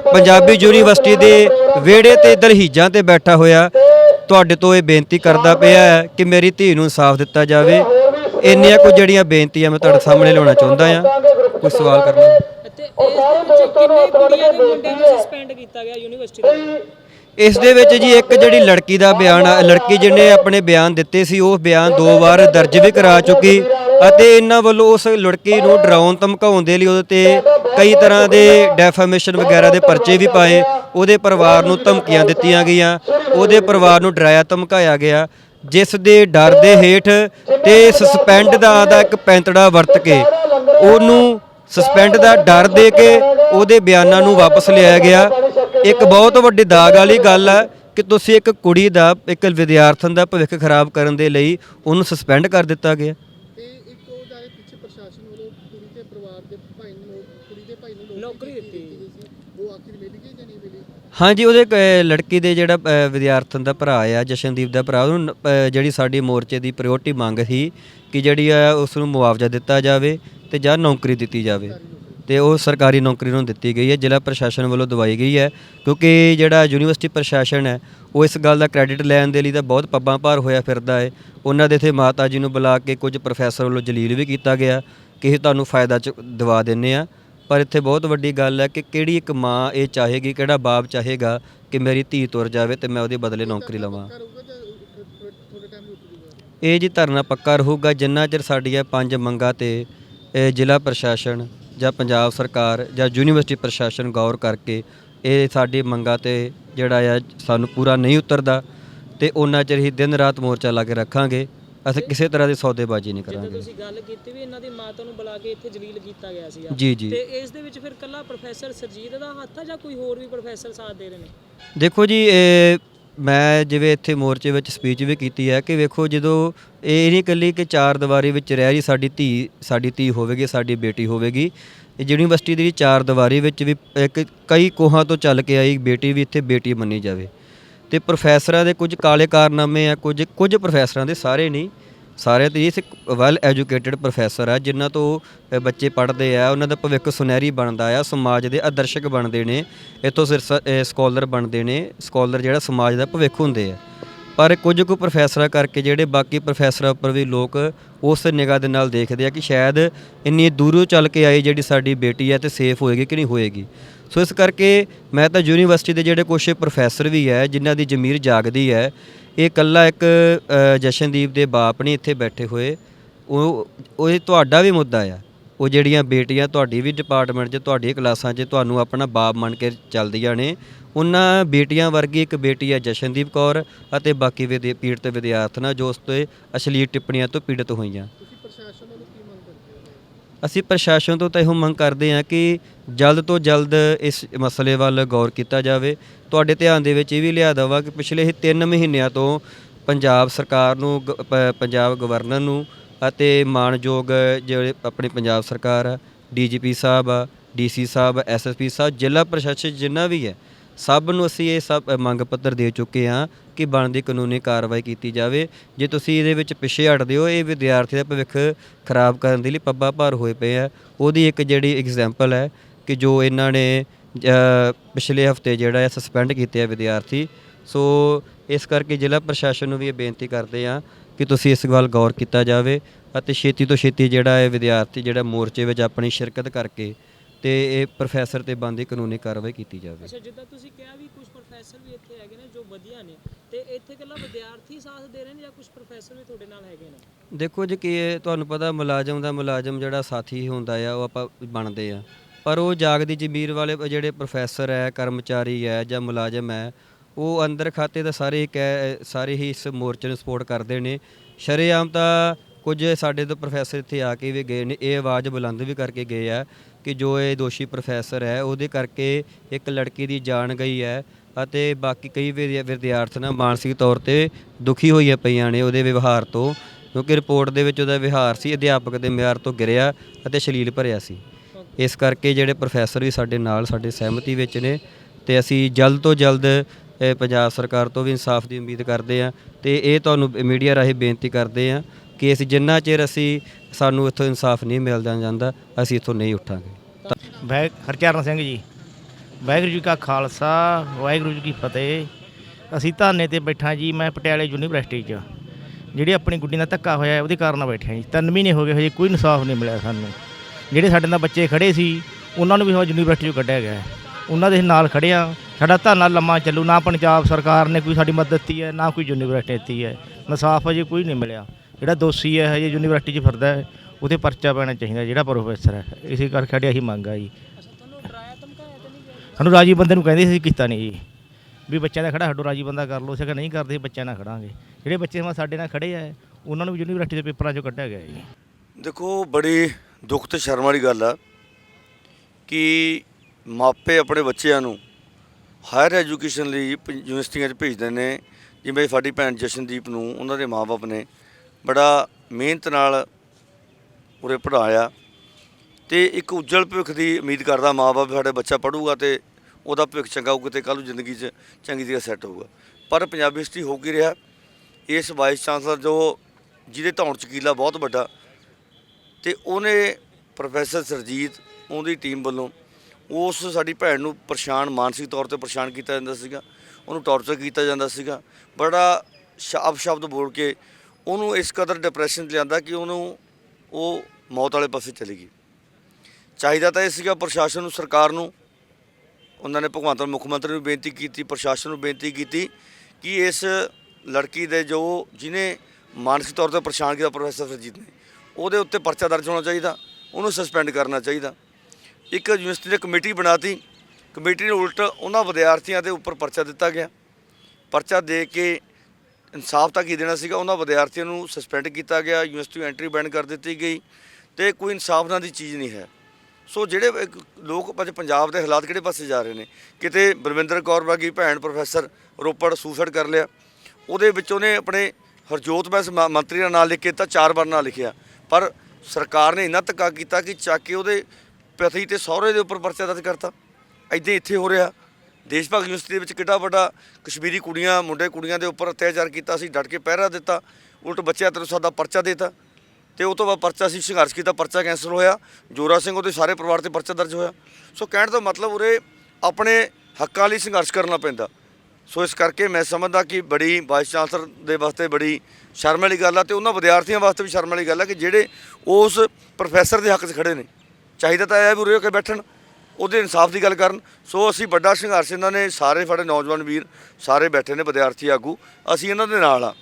ਪੰਜਾਬੀ ਯੂਨੀਵਰਸਿਟੀ ਦੇ ਵਿਹੜੇ ਤੇ ਦਲਹੀਜਾਂ ਤੇ ਬੈਠਾ ਹੋਇਆ, ਤੁਹਾਡੇ ਤੋਂ ਇਹ ਬੇਨਤੀ ਕਰਦਾ ਪਿਆ ਹੈ ਕਿ ਮੇਰੀ ਧੀ ਨੂੰ ਇਨਸਾਫ ਦਿੱਤਾ ਜਾਵੇ। ਇੰਨੀਆਂ ਕੁ ਜਿਹੜੀਆਂ ਬੇਨਤੀਆਂ ਮੈਂ ਤੁਹਾਡੇ ਸਾਹਮਣੇ ਲਿਆਉਣਾ ਚਾਹੁੰਦਾ ਆ ਕੋਈ ਸਵਾਲ ਕਰਨਾ? ਅਤੇ ਇਸ ਦੇ ਵਿੱਚ ਕਿੰਨੇ ਕੁੜੀਆਂ ਦੇ ਮੁੰਡਿਆਂ ਨੂੰ ਸਸਪੈਂਡ ਕੀਤਾ ਗਿਆ ਯੂਨੀਵਰਸਿਟੀ ਦੇ? ਇਸ ਦੇ ਵਿੱਚ ਜੀ ਇੱਕ ਜਿਹੜੀ ਲੜਕੀ ਦਾ ਬਿਆਨ ਆ ਲੜਕੀ ਜਿਹਨੇ ਆਪਣੇ ਬਿਆਨ ਦਿੱਤੇ ਸੀ ਉਹ ਬਿਆਨ ਦੋ ਵਾਰ ਦਰਜ ਵੀ ਕਰਾ ਚੁੱਕੀ ਅਤੇ ਇਹਨਾਂ ਵੱਲੋਂ ਉਸ ਲੜਕੀ ਨੂੰ ਡਰਾਉਣ ਧਮਕਾਉਣ ਦੇ ਲਈ ਉਹਦੇ ਤੇ ਕਈ ਤਰ੍ਹਾਂ ਦੇ ਡੈਫਾਮੇਸ਼ਨ ਵਗੈਰਾ ਦੇ ਪਰਚੇ ਵੀ ਪਾਏ। ਉਹਦੇ ਪਰਿਵਾਰ ਨੂੰ ਧਮਕੀਆਂ ਦਿੱਤੀਆਂ ਗਈਆਂ। ਉਹਦੇ ਪਰਿਵਾਰ ਨੂੰ ਡਰਾਇਆ ਧਮਕਾਇਆ ਗਿਆ ਜਿਸ ਦੇ ਡਰ ਦੇ ਹੇਠ ਤੇ ਸਸਪੈਂਡ ਦਾ ਦਾ ਇੱਕ ਪੈਂਤੜਾ ਵਰਤ ਕੇ ਉਹਨੂੰ ਸਸਪੈਂਡ ਦਾ ਡਰ ਦੇ ਕੇ ਉਹਦੇ ਬਿਆਨਾਂ ਨੂੰ ਵਾਪਸ ਲਿਆਇਆ ਗਿਆ। ਇੱਕ ਬਹੁਤ ਵੱਡੀ ਦਾਗ ਵਾਲੀ ਗੱਲ ਹੈ ਕਿ ਤੁਸੀਂ ਇੱਕ ਕੁੜੀ ਦਾ ਇੱਕ ਵਿਦਿਆਰਥਣ ਦਾ ਭਵਿੱਖ ਖਰਾਬ ਕਰਨ ਦੇ ਲਈ ਉਹਨੂੰ ਸਸਪੈਂਡ ਕਰ ਦਿੱਤਾ ਗਿਆ। ਤੇ ਇੱਕ ਉਹਦਾ ਇਹ ਪਿੱਛੇ ਪ੍ਰਸ਼ਾਸਨ ਵੱਲੋਂ ਕੁੜੀ ਦੇ ਪਰਿਵਾਰ ਦੇ ਭਾਈ ਨੂੰ ਕੁੜੀ ਦੇ ਭਾਈ ਨੂੰ ਨੌਕਰੀ ਦਿੱਤੀ ਗਈ ਸੀ। ਉਹ ਆਖਿਰ ਮਿਲ ਗਈ ਜਾਂ ਨਹੀਂ ਮਿਲੀ? ਹਾਂਜੀ ਉਹਦੇ ਕ- ਲੜਕੀ ਦੇ ਜਿਹੜਾ ਅ, ਵਿਦਿਆਰਥਣ ਦਾ ਭਰਾ ਆ ਜਸ਼ਨਦੀਪ ਦਾ ਭਰਾ ਉਹਨੂੰ ਨ- ਅ, ਜਿਹੜੀ ਸਾਡੀ ਮੋਰਚੇ ਦੀ ਪ੍ਰਾਇੋਰਟੀ ਮੰਗ ਸੀ ਕਿ ਜਿਹੜੀ ਆ ਉਸ ਨੂੰ ਮੁਆਵਜ਼ਾ ਦਿੱਤਾ ਜਾਵੇ। ਤੇ ਜਾਂ ਨੌਕਰੀ ਦਿੱਤੀ ਜਾਵੇ। ਤੇ ਉਹ ਸਰਕਾਰੀ ਨੌਕਰੀ ਨੂੰ ਦਿੱਤੀ ਗਈ ਹੈ, ਜ਼ਿਲ੍ਹਾ ਪ੍ਰਸ਼ਾਸਨ ਵੱਲੋਂ ਦਵਾਈ ਗਈ ਹੈ। ਕਿਉਂਕਿ ਜਿਹੜਾ ਯੂਨੀਵਰਸਿਟੀ ਪ੍ਰਸ਼ਾਸਨ ਹੈ, ਉਹ ਇਸ ਗੱਲ ਦਾ ਕ੍ਰੈਡਿਟ ਲੈਣ ਦੇ ਲਈ ਤਾਂ ਬਹੁਤ ਪੱਬਾਂ ਭਾਰ ਹੋਇਆ ਫਿਰਦਾ ਹੈ। ਉਹਨਾਂ ਦੇ ਇੱਥੇ ਮਾਤਾ ਜੀ ਨੂੰ ਬੁਲਾ ਕੇ ਕੁਝ ਪ੍ਰੋਫੈਸਰ ਵੱਲੋਂ ਜਲੀਲ ਵੀ ਕੀਤਾ ਗਿਆ ਕਿ ਇਹ ਤੁਹਾਨੂੰ ਫਾਇਦਾ ਚ ਦਵਾ ਦਿੰਨੇ ਆ ਪਰ ਇੱਥੇ ਬਹੁਤ ਵੱਡੀ ਗੱਲ ਹੈ ਕਿ ਕਿਹੜੀ ਇੱਕ ਮਾਂ ਇਹ ਚਾਹੇਗੀ, ਕਿਹੜਾ ਬਾਪ ਚਾਹੇਗਾ ਕਿ ਮੇਰੀ ਧੀ ਤੁਰ ਜਾਵੇ ਤੇ ਮੈਂ ਉਹਦੇ ਬਦਲੇ ਨੌਕਰੀ ਲਵਾਂ। ਇਹ ਜੀ ਧਰਨਾ ਪੱਕਾ ਰਹੂਗਾ, ਜਿੰਨਾ ਚਿਰ ਸਾਡੀਆਂ ਪੰਜ ਮੰਗਾਂ ਤੇ ਇਹ ਜ਼ਿਲ੍ਹਾ ਪ੍ਰਸ਼ਾਸਨ ਜਾਂ ਪੰਜਾਬ ਸਰਕਾਰ ਜਾਂ ਯੂਨੀਵਰਸਿਟੀ ਪ੍ਰਸ਼ਾਸਨ ਗੌਰ ਕਰਕੇ ਇਹ ਸਾਡੀ ਮੰਗਾਂ ਤੇ ਜਿਹੜਾ ਆ ਸਾਨੂੰ ਪੂਰਾ ਨਹੀਂ ਉਤਰਦਾ ਤੇ ਉਹਨਾਂ ਚਿਰ ਹੀ ਦਿਨ ਰਾਤ ਮੋਰਚਾ ਲਾ ਕੇ ਰੱਖਾਂਗੇ। ਅਸੀਂ ਕਿਸੇ ਤਰ੍ਹਾਂ ਦੀ ਸੌਦੇਬਾਜ਼ੀ ਨਹੀਂ ਕਰਾਂਗੇ। ਤੁਸੀਂ ਗੱਲ ਕੀਤੀ ਵੀ ਇਹਨਾਂ ਦੀ ਮਾਤਾ ਨੂੰ ਬੁਲਾ ਕੇ ਇੱਥੇ ਜਲੀਲ ਕੀਤਾ ਗਿਆ ਸੀ ਜੀ ਜੀ। ਤੇ ਇਸ ਦੇ ਵਿੱਚ ਫਿਰ ਕੱਲਾ ਪ੍ਰੋਫੈਸਰ ਸਰਜੀਤ ਦਾ ਹੱਥ ਆ ਜਾਂ ਕੋਈ ਹੋਰ ਵੀ ਪ੍ਰੋਫੈਸਰ ਸਾਥ ਦੇ ਰਹੇ ਨੇ? ਦੇਖੋ ਜੀ ਇਹ ਮੈਂ ਜਿਵੇਂ ਇੱਥੇ ਮੋਰਚੇ ਵਿੱਚ ਸਪੀਚ ਵੀ ਕੀਤੀ ਹੈ ਕਿ ਵੇਖੋ ਜਦੋਂ ਇਹ ਨਹੀਂ ਇਕੱਲੀ ਕਿ ਚਾਰ ਦੀਵਾਰੀ ਵਿੱਚ ਰਹਿ ਰਹੀ ਸਾਡੀ ਧੀ ਸਾਡੀ ਧੀ ਹੋਵੇਗੀ, ਸਾਡੀ ਬੇਟੀ ਹੋਵੇਗੀ। ਯੂਨੀਵਰਸਿਟੀ ਦੀ ਚਾਰ ਦੀਵਾਰੀ ਵਿੱਚ ਵੀ ਇੱਕ ਕਈ ਕੋਹਾਂ ਤੋਂ ਚੱਲ ਕੇ ਆਈ ਬੇਟੀ ਵੀ ਇੱਥੇ ਬੇਟੀ ਮੰਨੀ ਜਾਵੇ। ਤੇ ਪ੍ਰੋਫੈਸਰਾਂ ਦੇ ਕੁਝ ਕਾਲੇ ਕਾਰਨਾਮੇ ਆ, ਕੁਝ ਕੁਝ ਪ੍ਰੋਫੈਸਰਾਂ ਦੇ ਸਾਰੇ ਨਹੀਂ। ਸਾਰੇ ਤੇ ਇਸ ਵੈਲ ਐਜੂਕੇਟਿਡ ਪ੍ਰੋਫੈਸਰ ਆ, ਜਿਨ੍ਹਾਂ ਤੋਂ ਬੱਚੇ ਪੜ੍ਹਦੇ ਆ, ਉਹਨਾਂ ਦਾ ਭਵਿੱਖ ਸੁਨਹਿਰੀ ਬਣਦਾ ਆ, ਸਮਾਜ ਦੇ ਆਦਰਸ਼ਕ ਬਣਦੇ ਨੇ, ਇੱਥੋਂ ਸਿਰ ਸਕਾਲਰ ਬਣਦੇ ਨੇ ਸਕਾਲਰ ਜਿਹੜਾ ਸਮਾਜ ਦਾ ਭਵਿੱਖ ਹੁੰਦੇ ਆ। ਪਰ ਕੁਝ ਕੁ ਪ੍ਰੋਫੈਸਰਾਂ ਕਰਕੇ ਜਿਹੜੇ ਬਾਕੀ ਪ੍ਰੋਫੈਸਰਾਂ ਉੱਪਰ ਵੀ ਲੋਕ ਉਸ ਨਿਗਾਹ ਦੇ ਨਾਲ ਦੇਖਦੇ ਆ ਕਿ ਸ਼ਾਇਦ ਇੰਨੀ ਦੂਰੋਂ ਚੱਲ ਕੇ ਆਈ ਜਿਹੜੀ ਸਾਡੀ ਬੇਟੀ ਹੈ ਤੇ ਸੇਫ ਹੋਏਗੀ ਕਿ ਨਹੀਂ ਹੋਏਗੀ। ਸੋ ਇਸ ਕਰਕੇ ਮੈਂ ਤਾਂ ਯੂਨੀਵਰਸਿਟੀ ਦੇ ਜਿਹੜੇ ਕੁਝ ਪ੍ਰੋਫੈਸਰ ਵੀ ਹੈ ਜਿਨ੍ਹਾਂ ਦੀ ਜ਼ਮੀਰ ਜਾਗਦੀ ਹੈ ਇਹ ਕੱਲਾ ਇੱਕ ਜਸ਼ਨਦੀਪ ਦੇ ਬਾਪ ਨਹੀਂ ਇੱਥੇ ਬੈਠੇ ਹੋਏ। ਉਹ ਉਹ ਇਹ ਤੁਹਾਡਾ ਵੀ ਮੁੱਦਾ ਆ। ਉਹ ਜਿਹੜੀਆਂ ਬੇਟੀਆਂ ਤੁਹਾਡੀ ਵੀ ਡਿਪਾਰਟਮੈਂਟ 'ਚ ਤੁਹਾਡੀ ਕਲਾਸਾਂ 'ਚ ਤੁਹਾਨੂੰ ਆਪਣਾ ਬਾਪ ਮੰਨ ਕੇ ਚੱਲਦੀਆਂ ਨੇ, ਉਹਨਾਂ ਬੇਟੀਆਂ ਵਰਗੀ ਇੱਕ ਬੇਟੀ ਹੈ ਜਸ਼ਨਦੀਪ ਕੌਰ ਅਤੇ ਬਾਕੀ ਵਿਦਿਆ, ਪੀੜਤ ਵਿਦਿਆਰਥਣਾਂ ਜੋ ਉਸ ਤੇ ਅਸ਼ਲੀਲ ਟਿੱਪਣੀਆਂ ਤੋਂ ਪੀੜਤ ਹੋਈਆਂ। ਤੁਸੀਂ ਪ੍ਰਸ਼ਾਸਨ ਵੱਲੋਂ ਕੀ ਮੰਗ ਕਰਦੇ ਹੋ ਅਸੀਂ ਪ੍ਰਸ਼ਾਸਨ ਤੋਂ ਤਾਂ ਇਹੋ ਮੰਗ ਕਰਦੇ ਹਾਂ ਕਿ ਜਲਦ ਤੋਂ ਜਲਦ ਇਸ ਮਸਲੇ ਵੱਲ ਗੌਰ ਕੀਤਾ ਜਾਵੇ। ਤੁਹਾਡੇ ਧਿਆਨ ਦੇ ਵਿੱਚ ਇਹ ਵੀ ਲਿਆ ਦਵਾ ਕਿ ਪਿਛਲੇ ਹੀ 3 ਮਹੀਨਿਆਂ ਤੋਂ ਪੰਜਾਬ ਸਰਕਾਰ ਨੂੰ ਗ- ਪ- ਪੰਜਾਬ ਗਵਰਨਰ ਨੂੰ ਅਤੇ ਮਾਨਯੋਗ ਜਿਹੜੇ ਆਪਣੀ ਪੰਜਾਬ ਸਰਕਾਰ ਆ ਡੀਜੀਪੀ ਸਾਹਿਬ ਆ ਡੀਸੀ ਸਾਹਿਬ ਐਸਐਸਪੀ ਸਾਹਿਬ, ਜ਼ਿਲ੍ਹਾ ਪ੍ਰਸ਼ਾਸਨ ਜਿੰਨਾ ਵੀ ਹੈ ਸਭ ਨੂੰ ਅਸੀਂ ਇਹ ਸਭ ਮੰਗ ਪੱਤਰ ਦੇ ਚੁੱਕੇ ਹਾਂ ਕਿ ਬਣਦੀ ਕਾਨੂੰਨੀ ਕਾਰਵਾਈ ਕੀਤੀ ਜਾਵੇ। ਜੇ ਤੁਸੀਂ ਇਹਦੇ ਵਿੱਚ ਪਿੱਛੇ ਹਟਦੇ ਹੋ, ਇਹ ਵਿਦਿਆਰਥੀ ਦਾ ਭਵਿੱਖ ਖਰਾਬ ਕਰਨ ਦੇ ਲਈ ਪੱਬਾ ਭਾਰ ਹੋਏ ਪਏ ਆ। ਉਹਦੀ ਇੱਕ ਜਿਹੜੀ ਐਗਜ਼ਾਮਪਲ ਹੈ ਕਿ ਜੋ ਇਹਨਾਂ ਨੇ ਪਿਛਲੇ ਹਫ਼ਤੇ ਜਿਹੜਾ ਹੈ ਸਸਪੈਂਡ ਕੀਤੇ ਆ ਵਿਦਿਆਰਥੀ। ਸੋ ਇਸ ਕਰਕੇ ਜ਼ਿਲ੍ਹਾ ਪ੍ਰਸ਼ਾਸਨ ਨੂੰ ਵੀ ਇਹ ਬੇਨਤੀ ਕਰਦੇ ਆ ਕਿ ਤੁਸੀਂ ਇਸ ਵੱਲ ਗੌਰ ਕੀਤਾ ਜਾਵੇ ਅਤੇ ਛੇਤੀ ਤੋਂ ਛੇਤੀ ਜਿਹੜਾ ਇਹ ਵਿਦਿਆਰਥੀ, ਜਿਹੜਾ ਮੋਰਚੇ ਵਿੱਚ ਆਪਣੀ ਸ਼ਿਰਕਤ ਕਰਕੇ ਤੇ ਇਹ ਪ੍ਰੋਫੈਸਰ ਤੇ ਬੰਦੀ ਕਾਨੂੰਨੀ ਕਾਰਵਾਈ ਕੀਤੀ ਜਾਵੇ। ਅੱਛਾ ਜਿੱਦਾਂ ਤੁਸੀਂ ਕਿਹਾ ਵੀ ਕੁਝ ਪ੍ਰੋਫੈਸਰ ਵੀ ਇੱਥੇ ਹੈਗੇ ਨੇ ਜੋ ਵਧੀਆ ਨੇ ਤੇ ਇੱਥੇ ਇਕੱਲਾ ਵਿਦਿਆਰਥੀ ਸਾਥ ਦੇ ਰਹੇ ਨੇ ਜਾਂ ਕੁਝ ਪ੍ਰੋਫੈਸਰ ਵੀ ਤੁਹਾਡੇ ਨਾਲ ਹੈਗੇ ਨੇ? ਦੇਖੋ ਜੀ ਕਿ ਇਹ ਤੁਹਾਨੂੰ ਪਤਾ ਮੁਲਾਜ਼ਮ ਦਾ ਮੁਲਾਜ਼ਮ ਜਿਹੜਾ ਸਾਥੀ ਹੁੰਦਾ ਆ ਉਹ ਆਪਾਂ ਬਣਦੇ ਆ। ਪਰ ਉਹ ਜਾਗਦੀ ਜ਼ਮੀਰ ਵਾਲੇ ਜਿਹੜੇ ਪ੍ਰੋਫੈਸਰ ਹੈ ਕਰਮਚਾਰੀ ਹੈ ਜਾਂ ਮੁਲਾਜ਼ਮ ਹੈ ਉਹ ਅੰਦਰ ਖਾਤੇ ਦਾ ਸਾਰੇ ਹੀ ਸਾਰੇ ਹੀ ਇਸ ਮੋਰਚੇ ਨੂੰ ਸਪੋਰਟ ਕਰਦੇ ਨੇ। ਸ਼ਰੇਆਮ ਤਾਂ ਕੁਝ ਸਾਡੇ ਤੋਂ ਪ੍ਰੋਫੈਸਰ ਇੱਥੇ ਆ ਕੇ ਵੀ ਗਏ ਨੇ ਇਹ ਆਵਾਜ਼ ਬੁਲੰਦ ਵੀ ਕਰਕੇ ਗਏ ਆ। ਕਿ ਜੋ ਇਹ ਦੋਸ਼ੀ ਪ੍ਰੋਫੈਸਰ ਹੈ, ਉਹਦੇ ਕਰਕੇ ਇੱਕ ਲੜਕੀ ਦੀ ਜਾਨ ਗਈ ਹੈ ਅਤੇ ਬਾਕੀ ਕਈ ਵਿਦਿਆ- ਵਿਦਿਆਰਥਣਾਂ ਮਾਨਸਿਕ ਤੌਰ ਤੇ ਦੁਖੀ ਹੋਈਆਂ ਪਈਆਂ ਨੇ ਉਹਦੇ ਵਿਵਹਾਰ ਤੋਂ, ਕਿਉਂਕਿ ਰਿਪੋਰਟ ਦੇ ਵਿੱਚ ਉਹਦਾ ਵਿਵਹਾਰ ਸੀ, ਅਧਿਆਪਕ ਦੇ ਮਿਆਰ ਤੋਂ ਗਿਰਿਆ ਅਤੇ ਸ਼ਲੀਲ ਭਰਿਆ ਸੀ। ਇਸ ਕਰਕੇ ਜਿਹੜੇ ਪ੍ਰੋਫੈਸਰ ਵੀ ਸਾਡੇ ਨਾਲ, ਸਾਡੇ ਸਹਿਮਤੀ ਵਿੱਚ ਨੇ ਤੇ ਅਸੀਂ ਜਲਦ ਤੋਂ ਜਲਦ, ਇਹ ਪੰਜਾਬ ਸਰਕਾਰ ਤੋਂ ਵੀ ਇਨਸਾਫ ਦੀ ਉਮੀਦ ਕਰਦੇ ਹਾਂ ਤੇ ਇਹ ਤੁਹਾਨੂੰ ਮੀਡੀਆ ਰਾਹੀਂ ਬੇਨਤੀ ਕਰਦੇ ਹਾਂ ਕਿ ਅਸੀਂ ਜਿੰਨਾ ਚਿਰ ਅਸੀਂ ਸਾਨੂੰ ਇੱਥੋਂ ਇਨਸਾਫ ਨਹੀਂ ਮਿਲਦਾ ਜਾਂਦਾ, ਅਸੀਂ ਇੱਥੋਂ ਨਹੀਂ ਉੱਠਾਂਗੇ। ਵੈਗ ਹਰਚਰਨ ਸਿੰਘ ਜੀ, ਵਾਹਿਗੁਰੂ ਜੀ ਕਾ ਖਾਲਸਾ, ਵਾਹਿਗੁਰੂ ਜੀ ਕੀ ਫਤਿਹ। ਅਸੀਂ ਧਰਨੇ ਤੇ ਬੈਠਾ ਜੀ, ਮੈਂ ਪਟਿਆਲੇ ਯੂਨੀਵਰਸਿਟੀ 'ਚ, ਜਿਹੜੀ ਆਪਣੀ ਗੁੱਡੀ ਨਾਲ ਧੱਕਾ ਹੋਇਆ, ਉਹਦੇ ਕਾਰਨ ਬੈਠੇ ਜੀ। ਤਿੰਨ ਮਹੀਨੇ ਹੋ ਗਏ, ਹਜੇ ਕੋਈ ਇਨਸਾਫ ਨਹੀਂ ਮਿਲਿਆ ਸਾਨੂੰ। ਜਿਹੜੇ ਸਾਡੇ ਨਾਲ ਬੱਚੇ ਖੜੇ ਸੀ, ਉਹਨਾਂ ਨੂੰ ਵੀ ਹੁਣ ਯੂਨੀਵਰਸਿਟੀ 'ਚੋਂ ਕੱਢਿਆ ਗਿਆ ਉਹਨਾਂ ਦੇ ਨਾਲ ਖੜੇ ਸਾਡਾ ਧਰਨਾ ਲੰਮਾ ਚੱਲੂ, ਨਾ ਪੰਜਾਬ ਸਰਕਾਰ ਨੇ ਕੋਈ ਸਾਡੀ ਮਦਦ ਦਿੱਤੀ ਹੈ, ਨਾ ਕੋਈ ਯੂਨੀਵਰਸਿਟੀ ਦਿੱਤੀ ਹੈ। ਇਨਸਾਫ ਹਜੇ ਕੋਈ ਨਹੀਂ ਮਿਲਿਆ। ਜਿਹੜਾ ਦੋਸ਼ੀ ਹੈ ਹਜੇ ਯੂਨੀਵਰਸਿਟੀ 'ਚ ਫਿਰਦਾ ਹੈ, ਉਹਦੇ ਪਰਚਾ ਪੈਣਾ ਚਾਹੀਦਾ, ਜਿਹੜਾ ਪ੍ਰੋਫੈਸਰ ਹੈ। ਇਸੇ ਕਰਕੇ ਸਾਡੀ ਇਹੀ ਮੰਗ ਆ ਜੀ। ਸਾਨੂੰ ਰਾਜੀ ਬੰਦੇ ਨੂੰ ਕਹਿੰਦੇ ਸੀ, ਕੀਤਾ ਨਹੀਂ ਜੀ। ਵੀ ਬੱਚਿਆਂ ਦਾ ਖੜਾ ਹੱਡੋ ਰਾਜੀ ਬੰਦਾ ਕਰ ਲਓ। ਸਿਕਾ ਨਹੀਂ ਕਰਦੇ, ਬੱਚਿਆਂ ਨਾਲ ਖੜਾਂਗੇ। ਜਿਹੜੇ ਬੱਚੇ ਸਾਡੇ ਨਾਲ ਖੜੇ ਆ, ਉਹਨਾਂ ਨੂੰ ਵੀ ਯੂਨੀਵਰਸਿਟੀ ਦੇ ਪੇਪਰਾਂ 'ਚੋਂ ਕੱਢਿਆ ਗਿਆ ਜੀ। ਦੇਖੋ, ਬੜੀ ਦੁੱਖ ਤੇ ਸ਼ਰਮ ਵਾਲੀ ਗੱਲ ਆ ਕਿ ਮਾਪੇ ਆਪਣੇ ਬੱਚਿਆਂ ਨੂੰ ਹਾਇਰ ਐਜੂਕੇਸ਼ਨ ਲਈ ਪ- ਯੂਨੀਵਰਸਿਟੀਆਂ 'ਚ ਭੇਜਦੇ ਨੇ। ਜਿਵੇਂ ਸਾਡੀ ਭੈਣ ਜਸ਼ਨਦੀਪ ਨੂੰ, ਉਹਨਾਂ ਦੇ ਮਾਪੇ ਨੇ ਬੜਾ ਮਿਹਨਤ ਨਾਲ ਉਰੇ ਪੜ੍ਹਾਇਆ ਤੇ ਇੱਕ ਉਜਲ ਭਵਿੱਖ ਦੀ ਉਮੀਦ ਕਰਦਾ ਮਾਪੇ ਸਾਡੇ ਬੱਚਾ ਪੜੂਗਾ ਤੇ ਉਹਦਾ ਭਵਿੱਖ ਚੰਗਾ ਹੋਊਗਾ ਤੇ ਕੱਲ੍ਹ ਨੂੰ ਜ਼ਿੰਦਗੀ 'ਚ ਚੰਗੀ ਤਰ੍ਹਾਂ ਸੈੱਟ ਹੋਊਗਾ। ਪਰ ਪੰਜਾਬੀ ਹਿਸਟਰੀ ਹੋ ਕੀ ਰਿਹਾ, ਇਸ ਵਾਈਸ ਚਾਂਸਲਰ ਜੋ ਜਿਹਦੇ ਧੌਣ ਚ ਕੀਲਾ ਬਹੁਤ ਵੱਡਾ ਤੇ ਉਹਨੇ ਪ੍ਰੋਫੈਸਰ ਸਰਜੀਤ ਉਹਦੀ ਟੀਮ ਵੱਲੋਂ ਉਸ ਸਾਡੀ ਭੈਣ ਨੂੰ ਪਰੇਸ਼ਾਨ, ਮਾਨਸਿਕ ਤੌਰ ਤੇ ਪਰੇਸ਼ਾਨ ਕੀਤਾ ਜਾਂਦਾ ਸੀਗਾ, ਉਹਨੂੰ ਟੌਰਚਰ ਕੀਤਾ ਜਾਂਦਾ ਸੀਗਾ। ਬੜਾ ਸ਼ਾਬ ਸ਼ਬਦ ਬੋਲ ਕੇ ਉਹਨੂੰ ਇਸ ਕਦਰ ਡਿਪਰੈਸ਼ਨ 'ਚ ਲਿਆਂਦਾ ਕਿ ਉਹਨੂੰ ਉਹ ਮੌਤ ਵਾਲੇ ਪਾਸੇ ਚਲੀ ਗਈ। ਚਾਹੀਦਾ ਤਾਂ ਇਹ ਸੀਗਾ ਪ੍ਰਸ਼ਾਸਨ ਨੂੰ, ਸਰਕਾਰ ਨੂੰ। ਉਹਨਾਂ ਨੇ ਭਗਵੰਤ ਮਾਨ ਮੁੱਖ ਮੰਤਰੀ ਨੂੰ ਬੇਨਤੀ ਕੀਤੀ, ਪ੍ਰਸ਼ਾਸਨ ਨੂੰ ਬੇਨਤੀ ਕੀਤੀ ਕਿ ਇਸ ਲੜਕੀ ਦੇ ਜੋ ਜਿਹਨੇ ਮਾਨਸਿਕ ਤੌਰ ਤੇ ਪਰੇਸ਼ਾਨ ਕੀਤਾ, ਪ੍ਰੋਫੈਸਰ ਸਰਜੀਤ ਨੇ, ਉਹਦੇ ਉੱਤੇ ਪਰਚਾ ਦਰਜ ਹੋਣਾ ਚਾਹੀਦਾ, ਉਹਨੂੰ ਸਸਪੈਂਡ ਕਰਨਾ ਚਾਹੀਦਾ। ਇੱਕ ਯੂਨੀਵਰਸਿਟੀ ਨੇ ਕਮੇਟੀ ਬਣਾਤੀ, ਕਮੇਟੀ ਨੇ ਉਲਟ ਉਹਨਾਂ ਵਿਦਿਆਰਥੀਆਂ ਦੇ ਉੱਪਰ ਪਰਚਾ ਦਿੱਤਾ ਗਿਆ। ਪਰਚਾ ਦੇ ਕੇ ਇਨਸਾਫ ਤਾਂ ਕੀ ਦੇਣਾ ਸੀਗਾ? ਉਹਨਾਂ ਵਿਦਿਆਰਥੀਆਂ ਨੂੰ ਸਸਪੈਂਡ ਕੀਤਾ ਗਿਆ, ਯੂਨੀਵਰਸਿਟੀ ਐਂਟਰੀ ਬੈਨ ਕਰ ਦਿੱਤੀ ਗਈ ਤੇ ਕੋਈ ਇਨਸਾਫ ਨਾਂ ਦੀ ਚੀਜ਼ ਨਹੀਂ ਹੈ। ਸੋ ਜਿਹੜੇ ਲੋਕ ਅੱਜ ਪੰਜਾਬ ਦੇ ਹਾਲਾਤ ਕਿਹੜੇ ਪਾਸੇ ਜਾ ਰਹੇ ਨੇ? ਕਿਤੇ ਬਲਵਿੰਦਰ ਕੌਰ ਵਰਗੀ ਭੈਣ ਪ੍ਰੋਫੈਸਰ ਰੋਪੜ ਸੁਸਾਈਡ ਕਰ ਲਿਆ। ਉਹਦੇ ਵਿੱਚ ਉਹਨੇ ਆਪਣੇ ਹਰਜੋਤ ਬੈਂਸ ਮੰਤਰੀ ਦਾ ਨਾਂ ਲਿਖ ਕੇ ਤਾਂ ਚਾਰ ਵਾਰ ਨਾਂ ਲਿਖਿਆ। ਪਰ ਸਰਕਾਰ ਨੇ ਇੰਨਾ ਧੱਕਾ ਕੀਤਾ ਕਿ ਚੱਕ ਕੇ ਉਹਦੇ ਪਤੀ ਤੇ ਸਹੁਰੇ ਦੇ ਉੱਪਰ ਪਰਚਾ ਦਰਜ ਕਰਤਾ। ਐਦਾਂ ਇੱਥੇ ਹੋ ਰਿਹਾ। ਦੇਸ਼ ਭਗਤ ਯੂਨੀਵਰਸਿਟੀ ਦੇ ਵਿੱਚ ਕਿੱਡਾ ਵੱਡਾ ਕਸ਼ਮੀਰੀ ਕੁੜੀਆਂ, ਮੁੰਡੇ ਕੁੜੀਆਂ ਦੇ ਉੱਪਰ ਅਤਿਆਚਾਰ ਕੀਤਾ ਸੀ, ਡਟ ਕੇ ਪਹਿਰਾ ਦਿੱਤਾ, ਉਲਟ ਬੱਚਿਆਂ ਤੇ ਸਾਦਾ ਪਰਚਾ ਦਿੱਤਾ ਤੇ ਉਹ ਤੋਂ ਬਾਅਦ ਪਰਚਾ ਸੀ ਸੰਘਰਸ਼ ਕੀਤਾ, ਪਰਚਾ ਕੈਂਸਲ ਹੋਇਆ, ਜੋਰਾ ਸਿੰਘ ਉਹਦੇ ਸਾਰੇ ਪਰਿਵਾਰ ਤੇ ਪਰਚਾ ਦਰਜ ਹੋਇਆ। ਸੋ ਕਹਿਣ ਦਾ ਮਤਲਬ ਉਰੇ ਆਪਣੇ ਹੱਕਾਂ ਲਈ ਸੰਘਰਸ਼ ਕਰਨਾ ਪੈਂਦਾ। ਸੋ ਇਸ ਕਰਕੇ ਮੈਂ ਸਮਝਦਾ ਕਿ ਬੜੀ ਵਾਈਸ ਚਾਂਸਲਰ ਦੇ ਵਾਸਤੇ ਬੜੀ ਸ਼ਰਮ ਵਾਲੀ ਗੱਲ ਆ ਤੇ ਉਹਨਾਂ ਵਿਦਿਆਰਥੀਆਂ ਵਾਸਤੇ ਵੀ ਸ਼ਰਮ ਵਾਲੀ ਗੱਲ ਆ ਕਿ ਜਿਹੜੇ ਉਸ ਪ੍ਰੋਫੈਸਰ ਦੇ ਹੱਕ 'ਚ ਖੜੇ ਨੇ। ਚਾਹੀਦਾ ਤਾਂ ਇਹ ਵੀ ਉਰੇ ਹੋ ਕੇ ਬੈਠਣ। ਉਹਦੇ ਇਨਸਾਫ ਦੀ ਗੱਲ ਕਰਨ। ਸੋ ਅਸੀਂ ਵੱਡਾ ਸੰਘਰਸ਼ ਇਹਨਾਂ ਨੇ, ਸਾਰੇ ਸਾਡੇ ਨੌਜਵਾਨ ਵੀਰ, ਸਾਰੇ ਬੈਠੇ ਨੇ ਵਿਦਿਆਰਥੀ ਆਗੂ, ਅਸੀਂ ਇਹਨਾਂ ਦੇ ਨਾਲ ਆ।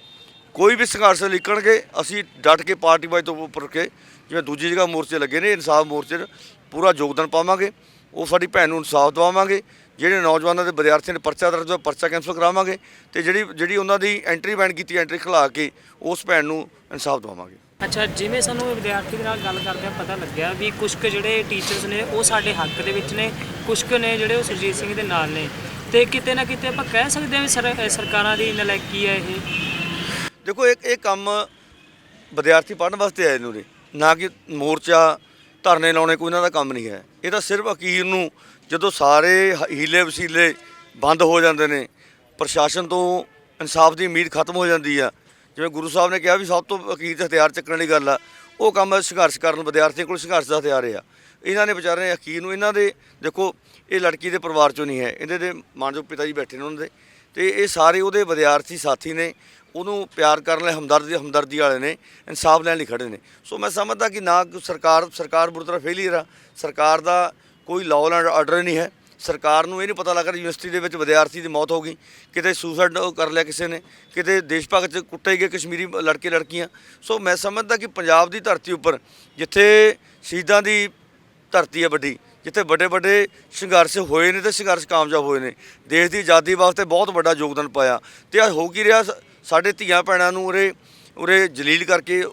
ਕੋਈ ਵੀ ਸੰਘਰਸ਼ ਲਿਖਣਗੇ ਅਸੀਂ ਡਟ ਕੇ ਪਾਰਟੀ ਵਾਈ ਤੋਂ ਉੱਪਰ ਕੇ ਜਿਵੇਂ ਦੂਜੀ ਜਗ੍ਹਾ ਮੋਰਚੇ ਲੱਗੇ ਨੇ, ਇਨਸਾਫ ਮੋਰਚੇ 'ਚ ਪੂਰਾ ਯੋਗਦਾਨ ਪਾਵਾਂਗੇ। ਉਹ ਸਾਡੀ ਭੈਣ ਨੂੰ ਇਨਸਾਫ ਦਿਵਾਵਾਂਗੇ। ਜਿਹੜੇ ਨੌਜਵਾਨਾਂ ਦੇ ਵਿਦਿਆਰਥੀਆਂ ਨੇ ਪਰਚਾ ਦਰਜ ਹੋਇਆ, ਪਰਚਾ ਕੈਂਸਲ ਕਰਾਵਾਂਗੇ ਤੇ ਜਿਹੜੀ ਜਿਹੜੀ ਉਹਨਾਂ ਦੀ ਐਂਟਰੀ ਬੈਨ ਕੀਤੀ ਐਂਟਰੀ ਖਿਲਾ ਕੇ ਉਸ ਭੈਣ ਨੂੰ ਇਨਸਾਫ ਦਿਵਾਵਾਂਗੇ। ਅੱਛਾ, ਜਿਵੇਂ ਸਾਨੂੰ ਵਿਦਿਆਰਥੀ ਦੇ ਨਾਲ ਗੱਲ ਕਰਦਿਆਂ ਪਤਾ ਲੱਗਿਆ ਵੀ ਕੁਝ ਕੁ ਜਿਹੜੇ ਟੀਚਰਸ ਨੇ, ਉਹ ਸਾਡੇ ਹੱਕ ਦੇ ਵਿੱਚ ਨੇ ਕੁਝ ਕੁ ਨੇ ਜਿਹੜੇ ਉਹ ਸੁਰਜੀਤ ਸਿੰਘ ਦੇ ਨਾਲ ਨੇ। ਤੇ ਕਿਤੇ ਨਾ ਕਿਤੇ ਆਪਾਂ ਕਹਿ ਸਕਦੇ ਹਾਂ ਵੀ ਸਰ- ਸਰਕਾਰਾਂ ਦੀ ਨਲਾਇਕੀ ਹੈ ਇਹ। ਦੇਖੋ, ਇਹ ਇਹ ਕੰਮ ਵਿਦਿਆਰਥੀ ਪੜ੍ਹਨ ਵਾਸਤੇ ਆਏ ਨੇ ਉਰੇ। ਨਾ ਕਿ ਮੋਰਚਾ ਧਰਨੇ ਲਾਉਣੇ, ਕੋਈ ਇਹਨਾਂ ਦਾ ਕੰਮ ਨਹੀਂ ਹੈ। ਇਹ ਤਾਂ ਸਿਰਫ ਅਕੀਰ ਨੂੰ ਜਦੋਂ ਸਾਰੇ ਹ- ਹੀਲੇ ਵਸੀਲੇ ਬੰਦ ਹੋ ਜਾਂਦੇ ਨੇ, ਪ੍ਰਸ਼ਾਸਨ ਤੋਂ ਇਨਸਾਫ ਦੀ ਉਮੀਦ ਖਤਮ ਹੋ ਜਾਂਦੀ ਆ ਜਿਵੇਂ ਗੁਰੂ ਸਾਹਿਬ ਨੇ ਕਿਹਾ ਵੀ ਸਭ ਤੋਂ ਅਕੀਰ ਹਥਿਆਰ ਚੱਕਣ ਵਾਲੀ ਗੱਲ ਆ, ਉਹ ਕੰਮ ਸੰਘਰਸ਼ ਕਰਨ, ਵਿਦਿਆਰਥੀਆਂ ਕੋਲ ਸੰਘਰਸ਼ ਦਾ ਹਥਿਆਰ ਆ। ਇਹਨਾਂ ਨੇ ਵਿਚਾਰੇ ਨੇ ਅਕੀਰ ਨੂੰ ਇਹਨਾਂ ਦੇ, ਦੇਖੋ, ਇਹ ਲੜਕੀ ਦੇ ਪਰਿਵਾਰ ਚੋਂ ਨਹੀਂ ਹੈ, ਇਹਦੇ ਦੇ ਮਾਨਯੋਗ ਪਿਤਾ ਜੀ ਬੈਠੇ ਨੇ ਉਹਨਾਂ ਦੇ, ਤੇ ਇਹ ਸਾਰੇ ਉਹਦੇ ਵਿਦਿਆਰਥੀ ਸਾਥੀ ਨੇ, ਉਹਨੂੰ ਪਿਆਰ ਕਰਨ ਲਈ ਹਮਦਰਦੀ ਹਮਦਰਦੀ ਵਾਲੇ ਨੇ, ਇਨਸਾਫ ਲੈਣ ਲਈ ਖੜੇ ਨੇ। ਸੋ ਮੈਂ ਸਮਝਦਾ ਕਿ ਨਾ ਸਰਕਾਰ ਸਰਕਾਰ ਬੁਰੀ ਤਰ੍ਹਾਂ ਫੇਲੀਅਰ ਆ ਸਰਕਾਰ ਦਾ ਕੋਈ ਲਾਅ ਐਂਡ ਆਰਡਰ ਨਹੀਂ ਹੈ। ਸਰਕਾਰ ਨੂੰ ਇਹ ਨਹੀਂ ਪਤਾ ਲੱਗ ਰਿਹਾ ਯੂਨੀਵਰਸਿਟੀ ਦੇ ਵਿੱਚ ਵਿਦਿਆਰਥੀ ਦੀ ਮੌਤ ਹੋ ਗਈ, ਕਿਤੇ ਸੁਸਾਈਡ ਕਰ ਲਿਆ ਕਿਸੇ ਨੇ, ਕਿਤੇ ਦੇਸ਼ ਭਗਤ ਚ ਕੁੱਟੇ ਗਏ ਕਸ਼ਮੀਰੀ ਲੜਕੇ ਲੜਕੀਆਂ। ਸੋ ਮੈਂ ਸਮਝਦਾ ਕਿ ਪੰਜਾਬ ਦੀ ਧਰਤੀ ਉੱਪਰ ਜਿੱਥੇ ਸ਼ਹੀਦਾਂ ਦੀ ਧਰਤੀ ਹੈ ਵੱਡੀ, ਜਿੱਥੇ ਵੱਡੇ ਵੱਡੇ ਸੰਘਰਸ਼ ਹੋਏ ਨੇ ਤੇ ਸੰਘਰਸ਼ ਕਾਮਯਾਬ ਹੋਏ ਨੇ, ਦੇਸ਼ ਦੀ ਆਜ਼ਾਦੀ ਵਾਸਤੇ ਬਹੁਤ ਵੱਡਾ ਯੋਗਦਾਨ ਪਾਇਆ। ਤੇ ਆ ਹੋ ਕੀ ਰਿਹਾ, ਸ- ਸਾਡੇ ਧੀਆਂ ਭੈਣਾਂ ਨੂੰ ਉਰੇ ਉਰੇ ਜਲੀਲ ਕਰਕੇ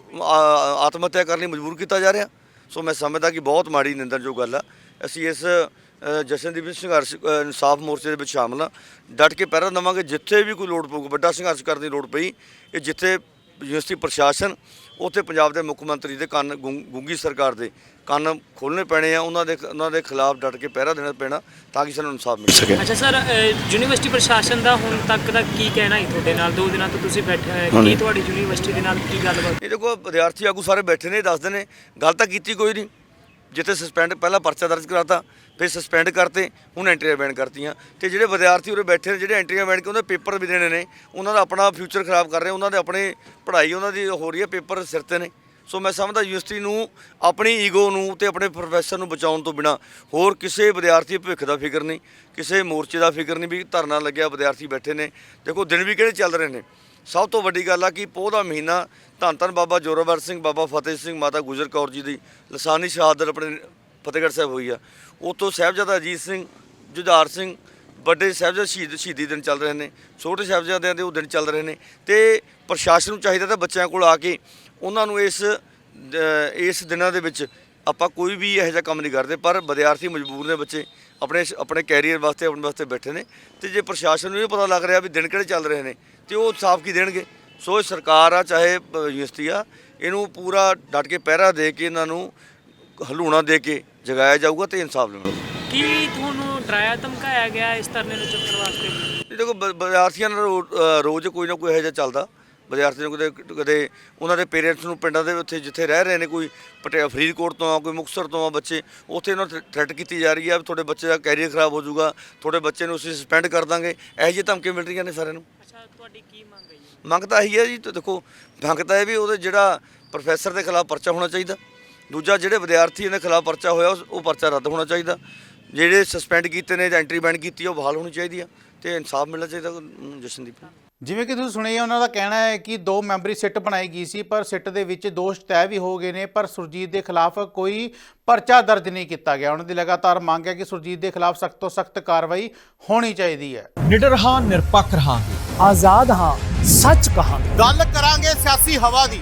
ਆਤਮ ਹੱਤਿਆ ਕਰਨ ਲਈ ਮਜਬੂਰ ਕੀਤਾ ਜਾ ਰਿਹਾ। ਸੋ ਮੈਂ ਸਮਝਦਾ ਕਿ ਬਹੁਤ ਮਾੜੀ ਨਿੰਦਣਯੋਗ ਗੱਲ ਆ। ਅਸੀਂ ਇਸ ਜਸ਼ਨਦੀਪ ਸਿੰਘ ਸੰਘਰਸ਼ ਇਨਸਾਫ ਮੋਰਚੇ ਦੇ ਵਿੱਚ ਸ਼ਾਮਲ ਆ ਡਟ ਕੇ ਪਹਿਰਾ ਦੇਵਾਂਗੇ ਜਿੱਥੇ ਵੀ ਕੋਈ ਲੋੜ ਪਊਗੀ ਵੱਡਾ ਸੰਘਰਸ਼ ਕਰਨ ਦੀ ਲੋੜ ਪਈ। ਇਹ ਜਿੱਥੇ ਯੂਨੀਵਰਸਿਟੀ ਪ੍ਰਸ਼ਾਸਨ ਉੱਥੇ ਪੰਜਾਬ ਦੇ ਮੁੱਖ ਮੰਤਰੀ ਦੇ ਕੰਨ ਗੁੰ- ਗੁੰਗੀ ਸਰਕਾਰ ਦੇ ਕੰਨ ਖੋਲ੍ਹਣੇ ਪੈਣੇ ਆ। ਉਹਨਾਂ ਦੇ ਉਹਨਾਂ ਦੇ ਖਿਲਾਫ ਡਟ ਕੇ ਪਹਿਰਾ ਦੇਣਾ ਪੈਣਾ ਤਾਂ ਕਿ ਸਾਨੂੰ ਇਨਸਾਫ ਮਿਲ। ਸਕੇ ਅੱਛਾ ਸਰ ਯੂਨੀਵਰਸਿਟੀ ਪ੍ਰਸ਼ਾਸਨ ਦਾ ਹੁਣ ਤੱਕ ਦਾ ਕੀ ਕਹਿਣਾ ਹੈ ਤੁਹਾਡੇ ਨਾਲ? ਦੋ ਦਿਨਾਂ ਤੋਂ ਤੁਸੀਂ ਬੈਠੇ। ਕੀ ਤੁਹਾਡੀ ਯੂਨੀਵਰਸਿਟੀ ਦੇ ਨਾਲ ਕੀ ਗੱਲਬਾਤ? ਇਹ ਦੇਖੋ ਵਿਦਿਆਰਥੀ ਆਗੂ ਸਾਰੇ ਬੈਠੇ ਨੇ ਦੱਸਦੇ ਨੇ। ਗੱਲ ਤਾਂ ਕੀਤੀ ਕੋਈ ਨਹੀਂ। ਜਿੱਥੇ ਸਸਪੈਂਡ ਪਹਿਲਾਂ ਪਰਚਾ ਦਰਜ ਕਰਾਤਾ ਫਿਰ ਸਸਪੈਂਡ ਕਰਤੇ, ਹੁਣ ਐਂਟਰੀਆਂ ਬੈਨ ਕਰਤੀਆਂ। ਤੇ ਜਿਹੜੇ ਵਿਦਿਆਰਥੀ ਉਰੇ ਬੈਠੇ ਨੇ, ਜਿਹੜੇ ਐਂਟਰੀਆਂ ਬੈਨ ਕੇ ਉਹਦੇ ਪੇਪਰ ਵੀ ਦੇਣੇ ਨੇ। ਉਹਨਾਂ ਦਾ ਆਪਣਾ ਫਿਊਚਰ ਖਰਾਬ ਕਰ ਰਹੇ ਉਹਨਾਂ ਦੇ ਆਪਣੇ ਪੜ੍ਹਾਈ, ਉਹਨਾਂ ਦੀ ਹੋ ਰਹੀ ਹੈ ਪੇਪਰ ਸਿਰ ਤੇ ਨੇ। ਸੋ ਮੈਂ ਸਮਝਦਾ ਯੂਨੀਵਰਸਿਟੀ ਨੂੰ, ਆਪਣੀ ਈਗੋ ਨੂੰ ਤੇ ਆਪਣੇ ਪ੍ਰੋਫੈਸਰ ਨੂੰ ਬਚਾਉਣ ਤੋਂ ਬਿਨਾ ਹੋਰ ਕਿਸੇ ਵਿਦਿਆਰਥੀ ਭਵਿੱਖ ਦਾ ਫਿਕਰ ਨਹੀਂ, ਕਿਸੇ ਮੋਰਚੇ ਦਾ ਫਿਕਰ ਨਹੀਂ ਵੀ ਧਰਨਾ ਲੱਗਿਆ, ਵਿਦਿਆਰਥੀ ਬੈਠੇ ਨੇ। ਦੇਖੋ, ਦਿਨ ਵੀ ਕਿਹੜੇ ਚੱਲ ਰਹੇ ਨੇ। ਸਭ ਤੋਂ ਵੱਡੀ ਗੱਲ ਆ ਕਿ ਪੋਹ ਦਾ ਮਹੀਨਾ ਧੰਨ ਧੰਨ ਬਾਬਾ ਜੋਰਾਵਰ ਸਿੰਘ, ਬਾਬਾ ਫਤਿਹ ਸਿੰਘ, ਮਾਤਾ ਗੁਜਰ ਕੌਰ ਜੀ ਦੀ, ਲਸਾਨੀ ਸ਼ਹਾਦਤ ਆਪਣੇ ਫਤਿਹਗੜ੍ਹ ਸਾਹਿਬ ਹੋਈ ਆ। ਉਤੋਂ ਸਾਹਿਬਜ਼ਾਦਾ ਅਜੀਤ ਸਿੰਘ, ਜੁਝਾਰ ਸਿੰਘ, ਵੱਡੇ ਸਾਹਿਬਜ਼ਾਦੇ ਸ਼ਹੀਦ, ਸ਼ਹੀਦੀ ਦਿਨ ਚੱਲ ਰਹੇ ਨੇ, ਛੋਟੇ ਸਾਹਿਬਜ਼ਾਦਿਆਂ ਦੇ ਉਹ ਦਿਨ ਚੱਲ ਰਹੇ ਨੇ ਤੇ ਪ੍ਰਸ਼ਾਸਨ ਨੂੰ ਚਾਹੀਦਾ ਤਾਂ ਬੱਚਿਆਂ ਕੋਲ ਆ ਕੇ ਉਹਨਾਂ ਨੂੰ ਇਸ ਇਸ ਦਿਨਾਂ ਦੇ ਵਿੱਚ ਆਪਾਂ ਕੋਈ ਵੀ ਇਹੋ ਜਿਹਾ ਕੰਮ ਨਹੀਂ ਕਰਦੇ, ਪਰ ਵਿਦਿਆਰਥੀ ਮਜਬੂਰ ਨੇ ਬੱਚੇ, ਆਪਣੇ ਆਪਣੇ ਕੈਰੀਅਰ ਵਾਸਤੇ, ਆਪਣੇ ਵਾਸਤੇ ਬੈਠੇ ਨੇ ਤੇ ਜੇ ਪ੍ਰਸ਼ਾਸਨ ਨੂੰ ਇਹ ਪਤਾ ਲੱਗ ਰਿਹਾ ਵੀ ਦਿਨ ਕਿਹੜੇ ਚੱਲ ਰਹੇ ਨੇ ਤੇ ਉਹ ਸਾਫ਼ ਕੀ ਦੇਣਗੇ? ਸੋ ਇਹ ਸਰਕਾਰ ਆ, ਚਾਹੇ ਯੂਨੀਵਰਸਿਟੀ ਆ, ਇਹਨੂੰ ਪੂਰਾ ਡਟ ਕੇ ਪਹਿਰਾ ਦੇ ਕੇ ਇਹਨਾਂ ਨੂੰ ਹਲੂਣਾ ਦੇ ਕੇ ਜਗਾਇਆ ਜਾਊਗਾ ਤੇ ਇਨਸਾਫ ਮਿਲੇਗਾ ਕੀ ਤੁਹਾਨੂੰ ਡਰਾਇਆ ਧਮਕਾਇਆ ਗਿਆ ਇਸ ਧਰਨੇ ਨੂੰ ਚੁੱਕਣ ਵਾਸਤੇ? ਇਹ ਦੇਖੋ ਬ- ਵਿਦਿਆਰਥੀਆਂ ਨਾਲ ਰੋ- ਅ, ਰੋਜ਼ ਕੋਈ ਨਾ ਕੋਈ ਇਹੋ ਜਿਹਾ ਚੱਲਦਾ। ਵਿਦਿਆਰਥੀ ਨੂੰ ਕਦੇ ਕਦੇ ਉਹਨਾਂ ਦੇ ਪੇਰੈਂਟਸ ਨੂੰ ਪਿੰਡਾਂ ਦੇ ਉੱਥੇ ਜਿੱਥੇ ਰਹਿ ਰਹੇ ਨੇ ਕੋਈ ਪਟਿਆ ਫਰੀਦਕੋਟ ਤੋਂ ਆ ਕੋਈ ਮੁਕਤਸਰ ਤੋਂ ਆ ਬੱਚੇ ਉੱਥੇ ਇਹਨਾਂ ਨੂੰ ਥ੍ਰੈਟ ਕੀਤੀ ਜਾ ਰਹੀ ਆ ਵੀ ਤੁਹਾਡੇ ਬੱਚੇ ਦਾ ਕੈਰੀਅਰ ਖਰਾਬ ਹੋ ਜਾਊਗਾ ਤੁਹਾਡੇ ਬੱਚੇ ਨੂੰ ਅਸੀਂ ਸਸਪੈਂਡ ਕਰ ਦਾਂਗੇ। ਇਹੋ ਜਿਹੀ ਧਮਕੀਆਂ ਮਿਲ ਰਹੀਆਂ ਨੇ ਸਾਰਿਆਂ ਨੂੰ। ਅੱਛਾ ਤੁਹਾਡੀ ਕੀ ਮੰਗ ਹੈ ਜੀ? ਮੰਗ ਤਾਂ ਇਹੀ ਹੈ ਜੀ ਤੇ ਦੇਖੋ ਮੰਗ ਤਾਂ ਇਹ ਵੀ ਉਹਦੇ ਜਿਹੜਾ ਪ੍ਰੋਫੈਸਰ ਦੇ ਖਿਲਾਫ ਪਰਚਾ ਹੋਣਾ ਚਾਹੀਦਾ। ਦੂਜਾ ਜਿਹੜੇ ਵਿਦਿਆਰਥੀ ਦੇ ਖਿਲਾਫ ਪਰਚਾ ਹੋਇਆ ਉਸ- ਉਹ ਪਰਚਾ ਰੱਦ ਹੋਣਾ ਚਾਹੀਦਾ। ਜਿਹੜੇ ਸਸਪੈਂਡ ਕੀਤੇ ਨੇ ਜਾਂ ਐਂਟਰੀ ਬੈਨ ਕੀਤੀ ਆ, ਉਹ ਬਹਾਲ ਹੋਣੀ ਚਾਹੀਦੀ ਆ ਤੇ ਇਨਸਾਫ ਮਿਲਣਾ ਚਾਹੀਦਾ ਅਮ, ਜਸ਼ਨਦੀਪ ਨੂੰ। ਜਿਵੇਂ ਕਿ ਤੁਸੀਂ ਸੁਣਿਆ ਉਹਨਾਂ ਦਾ ਕਹਿਣਾ ਹੈ ਕਿ ਦੋ ਮੈਂਬਰੀ ਸਿੱਟ ਬਣਾਈ ਗਈ ਸੀ ਪਰ ਸਿੱਟ ਦੇ ਵਿੱਚ ਦੋਸ਼ ਤੈਅ ਵੀ ਹੋ ਗਏ ਨੇ ਪਰ ਸੁਰਜੀਤ ਦੇ ਖਿਲਾਫ ਕੋਈ ਪਰਚਾ ਦਰਜ ਨਹੀਂ ਕੀਤਾ ਗਿਆ। ਉਹਨਾਂ ਦੀ ਲਗਾਤਾਰ ਮੰਗ ਹੈ ਕਿ ਸੁਰਜੀਤ ਦੇ ਖਿਲਾਫ ਸਖਤ ਤੋਂ ਸਖਤ ਕਾਰਵਾਈ ਹੋਣੀ ਚਾਹੀਦੀ ਹੈ। ਨਿਡਰ ਹਾਂ ਨਿਰਪੱਖ ਰਹਾਂਗੇ। ਆਜ਼ਾਦ ਹਾਂ ਸੱਚ ਕਹਾਂਗੇ। ਗੱਲ ਕਰਾਂਗੇ ਸਿਆਸੀ ਹਵਾ ਦੀ।